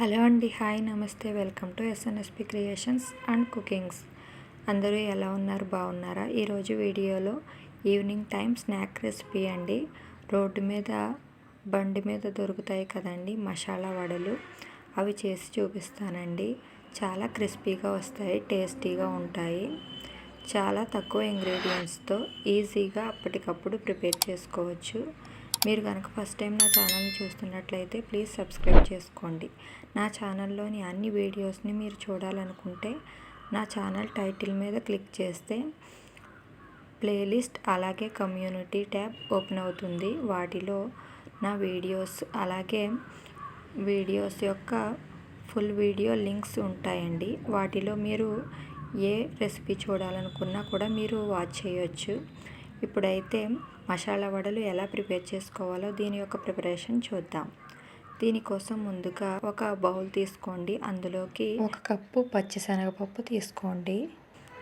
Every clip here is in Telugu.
హలో అండి హాయ్ నమస్తే welcome to SNSP creations and cookings అందరూ ఎలా ఉన్నారు బాగున్నారా? ఈరోజు వీడియోలో ఈవినింగ్ టైం స్నాక్ రెసిపీ అండి. రోడ్డు మీద బండి మీద దొరుకుతాయి కదండి మసాలా వడలు. అవి చేసి చూపిస్తానండి. చాలా క్రిస్పీగా వస్తాయి టేస్టీగా ఉంటాయి. చాలా తక్కువ ఇంగ్రీడియంట్స్తో ఈజీగా అప్పటికప్పుడు ప్రిపేర్ చేసుకోవచ్చు. మీరు కనుక ఫస్ట్ టైం నా ఛానల్ని చూస్తున్నట్లయితే ప్లీజ్ సబ్స్క్రైబ్ చేసుకోండి. నా ఛానల్లోని అన్ని వీడియోస్ని మీరు చూడాలనుకుంటే నా ఛానల్ టైటిల్ మీద క్లిక్ చేస్తే ప్లేలిస్ట్ అలాగే కమ్యూనిటీ ట్యాబ్ ఓపెన్ అవుతుంది. వాటిలో నా వీడియోస్ అలాగే వీడియోస్ యొక్క ఫుల్ వీడియో లింక్స్ ఉంటాయండి. వాటిలో మీరు ఏ రెసిపీ చూడాలనుకున్నా కూడా మీరు వాచ్ చేయొచ్చు. ఇప్పుడైతే మసాలా వడలు ఎలా ప్రిపేర్ చేసుకోవాలో దీని యొక్క ప్రిపరేషన్ చూద్దాం. దీనికోసం ముందుగా ఒక బౌల్ తీసుకోండి. అందులోకి ఒక కప్పు పచ్చిశనగపప్పు తీసుకోండి.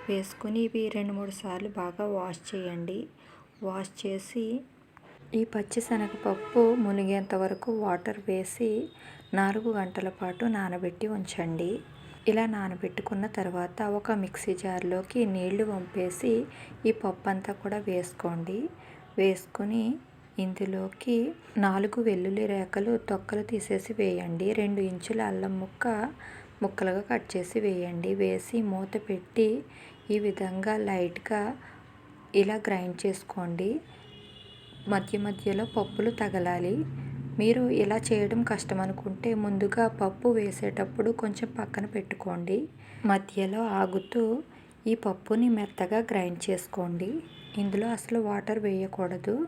వేసుకొని ఇవి రెండు మూడు సార్లు బాగా వాష్ చేయండి. వాష్ చేసి ఈ పచ్చిశనగపప్పు మునిగేంత వరకు వాటర్ వేసి నాలుగు గంటల పాటు నానబెట్టి ఉంచండి. ఇలా నానబెట్టుకున్న తర్వాత ఒక మిక్సీ జార్లోకి నీళ్ళు వంపేసి ఈ పప్పు అంతా కూడా వేసుకోండి. వేసుకొని ఇందులోకి నాలుగు వెల్లుల్లి రేఖలు తొక్కలు తీసేసి వేయండి. రెండు ఇంచుల అల్లం ముక్క ముక్కలుగా కట్ చేసి వేయండి. వేసి మూత పెట్టి ఈ విధంగా లైట్గా ఇలా గ్రైండ్ చేసుకోండి. మధ్య మధ్యలో పప్పులు తగలాలి. మీరు ఇలా చేయడం కష్టం అనుకుంటే ముందుగా పప్పు వేసేటప్పుడు కొంచెం పక్కన పెట్టుకోండి. మధ్యలో ఆగుతూ ఈ పప్పుని మెత్తగా గ్రైండ్ చేసుకోండి. ఇందులో అసలు వాటర్ వేయకూడదు.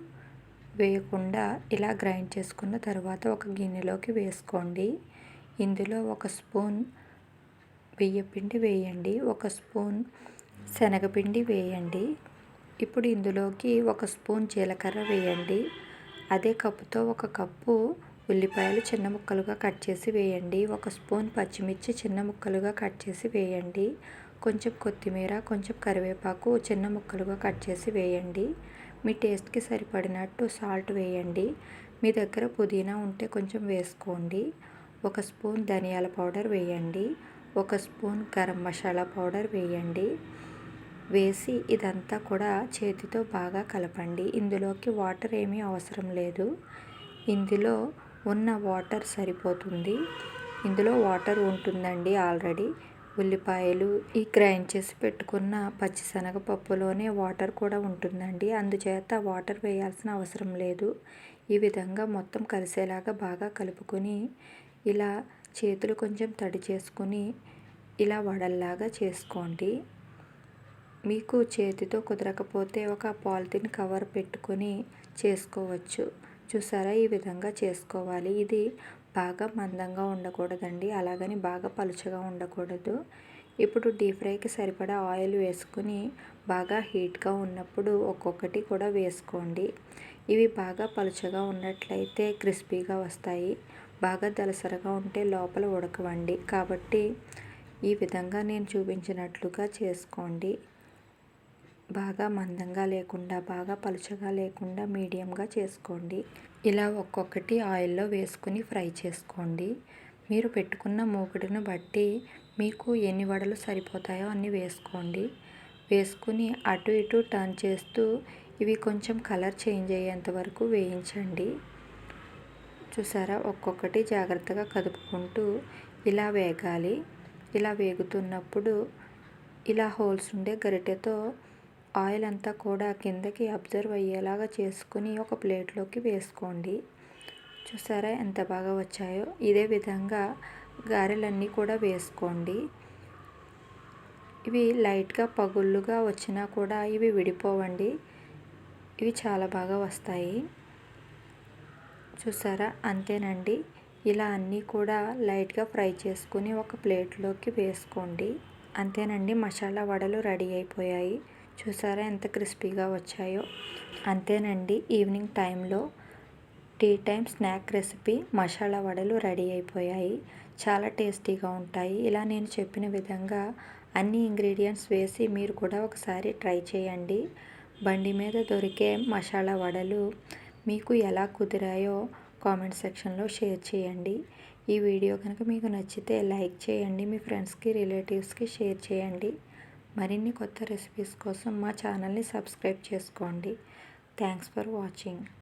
వేయకుండా ఇలా గ్రైండ్ చేసుకున్న తర్వాత ఒక గిన్నెలోకి వేసుకోండి. ఇందులో ఒక స్పూన్ బియ్యపిండి వేయండి. ఒక స్పూన్ శనగపిండి వేయండి. ఇప్పుడు ఇందులోకి ఒక స్పూన్ జీలకర్ర వేయండి. అదే కప్పుతో ఒక కప్పు ఉల్లిపాయలు చిన్న ముక్కలుగా కట్ చేసి వేయండి. ఒక స్పూన్ పచ్చిమిర్చి చిన్న ముక్కలుగా కట్ చేసి వేయండి. కొంచెం కొత్తిమీర కొంచెం కరివేపాకు చిన్న ముక్కలుగా కట్ చేసి వేయండి. మీ టేస్ట్కి సరిపడినట్టు సాల్ట్ వేయండి. మీ దగ్గర పుదీనా ఉంటే కొంచెం వేసుకోండి. ఒక స్పూన్ ధనియాల పౌడర్ వేయండి. ఒక స్పూన్ గరం మసాలా పౌడర్ వేయండి. వేసి ఇదంతా కూడా చేతితో బాగా కలపండి. ఇందులోకి వాటర్ ఏమీ అవసరం లేదు. ఇందులో ఉన్న వాటర్ సరిపోతుంది. ఇందులో వాటర్ ఉంటుందండి ఆల్రెడీ. ఉల్లిపాయలు ఈ గ్రైండ్ చేసి పెట్టుకున్న పచ్చిశనగపప్పులోనే వాటర్ కూడా ఉంటుందండి. అందుచేత వాటర్ వేయాల్సిన అవసరం లేదు. ఈ విధంగా మొత్తం కలిసేలాగా బాగా కలుపుకొని ఇలా చేతులు కొంచెం తడి చేసుకుని ఇలా వడల్లాగా చేసుకోండి. మీకు చేతితో కుదరకపోతే ఒక పాలిథిన్ కవర్ పెట్టుకొని చేసుకోవచ్చు. చూసారా? ఈ విధంగా చేసుకోవాలి. ఇది బాగా మందంగా ఉండకూడదండి. అలాగని బాగా పలుచగా ఉండకూడదు. ఇప్పుడు డీప్ ఫ్రైకి సరిపడా ఆయిల్ వేసుకుని బాగా హీట్గా ఉన్నప్పుడు ఒక్కొక్కటి కూడా వేసుకోండి. ఇవి బాగా పలుచగా ఉన్నట్లయితే క్రిస్పీగా వస్తాయి. బాగా దలసరగా ఉంటే లోపల ఉడకవండి. కాబట్టి ఈ విధంగా నేను చూపించినట్లుగా చేసుకోండి. బాగా మందంగా లేకుండా బాగా పలుచగా లేకుండా మీడియంగా చేసుకోండి. ఇలా ఒక్కొక్కటి ఆయిల్లో వేసుకుని ఫ్రై చేసుకోండి. మీరు పెట్టుకున్న మూకుడును బట్టి మీకు ఎన్ని వడలు సరిపోతాయో అన్ని వేసుకోండి. వేసుకుని అటు ఇటు టర్న్ చేస్తూ ఇవి కొంచెం కలర్ చేంజ్ అయ్యేంత వరకు వేయించండి. చూసారా? ఒక్కొక్కటి జాగ్రత్తగా కదుపుకుంటూ ఇలా వేగాలి. ఇలా వేగుతున్నప్పుడు ఇలా హోల్స్ ఉండే గరిటెతో ఆయిల్ అంతా కూడా కిందకి అబ్జర్వ్ అయ్యేలాగా చేసుకుని ఒక ప్లేట్లోకి వేసుకోండి. చూసారా ఎంత బాగా వచ్చాయో? ఇదే విధంగా గారెలన్నీ కూడా వేసుకోండి. ఇవి లైట్గా పగుళ్ళుగా వచ్చినా కూడా ఇవి విడిపోవండి. ఇవి చాలా బాగా వస్తాయి. చూసారా? అంతేనండి. ఇలా అన్నీ కూడా లైట్గా ఫ్రై చేసుకుని ఒక ప్లేట్లోకి వేసుకోండి. అంతేనండి. మసాలా వడలు రెడీ అయిపోయాయి. చూసారా ఎంత క్రిస్పీగా వచ్చాయో? అంతేనండి ఈవినింగ్ టైంలో tea time snack recipe masala వడలు రెడీ అయిపోయాయి. చాలా టేస్టీగా ఉంటాయి. ఇలా నేను చెప్పిన విధంగా అన్ని ఇంగ్రీడియంట్స్ వేసి మీరు కూడా ఒకసారి ట్రై చేయండి. బండి మీద దొరికే మసాలా వడలు మీకు ఎలా కుదిరాయో కామెంట్ సెక్షన్లో షేర్ చేయండి. ఈ వీడియో కనుక మీకు నచ్చితే లైక్ చేయండి మీ ఫ్రెండ్స్కి రిలేటివ్స్కి షేర్ చేయండి. మరిన్ని కొత్త రెసిపీస్ కోసం మా ఛానల్ని సబ్స్క్రైబ్ చేసుకోండి. Thanks for watching